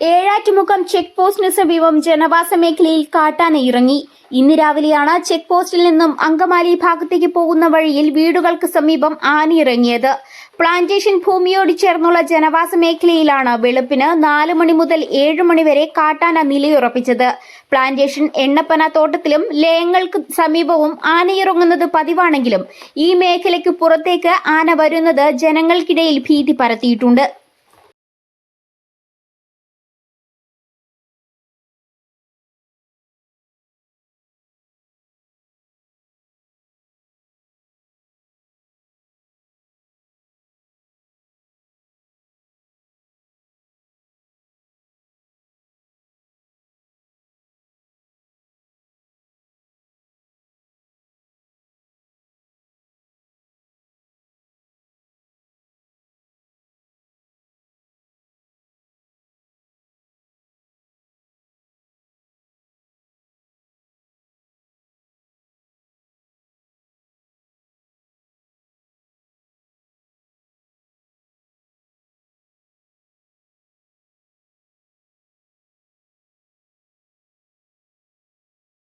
Ezhattumukham check പോസ്റ്റിന് സമീപം ജനവാസ മേഖലയിൽ കാട്ടാന ഇറങ്ങി ഇന്ന് രാവിലെയാണ് ചെക്ക് പോസ്റ്റിൽ നിന്നും അങ്കമാലി ഭാഗത്തേക്ക് പോകുന്ന വഴിയിൽ വീടുകൾക്ക് സമീപം ആന ഇറങ്ങിയത് പ്ലാന്റേഷൻ ഭൂമിയോട് ചേർന്നുള്ള ജനവാസ മേഖലയിലാണ് വെളുപ്പിന് നാല് മണി മുതൽ ഏഴ് മണി വരെ കാട്ടാന നിലയുറപ്പിച്ചത്. പ്ലാന്റേഷൻ എണ്ണപ്പന തോട്ടത്തിലും ലയങ്ങൾക്ക് സമീപവും ആനയിറങ്ങുന്നത് പതിവാണെങ്കിലും ഈ മേഖലയ്ക്ക് പുറത്തേക്ക് ആന വരുന്നത് ജനങ്ങൾക്കിടയിൽ ഭീതി പരത്തിയിട്ടുണ്ട്.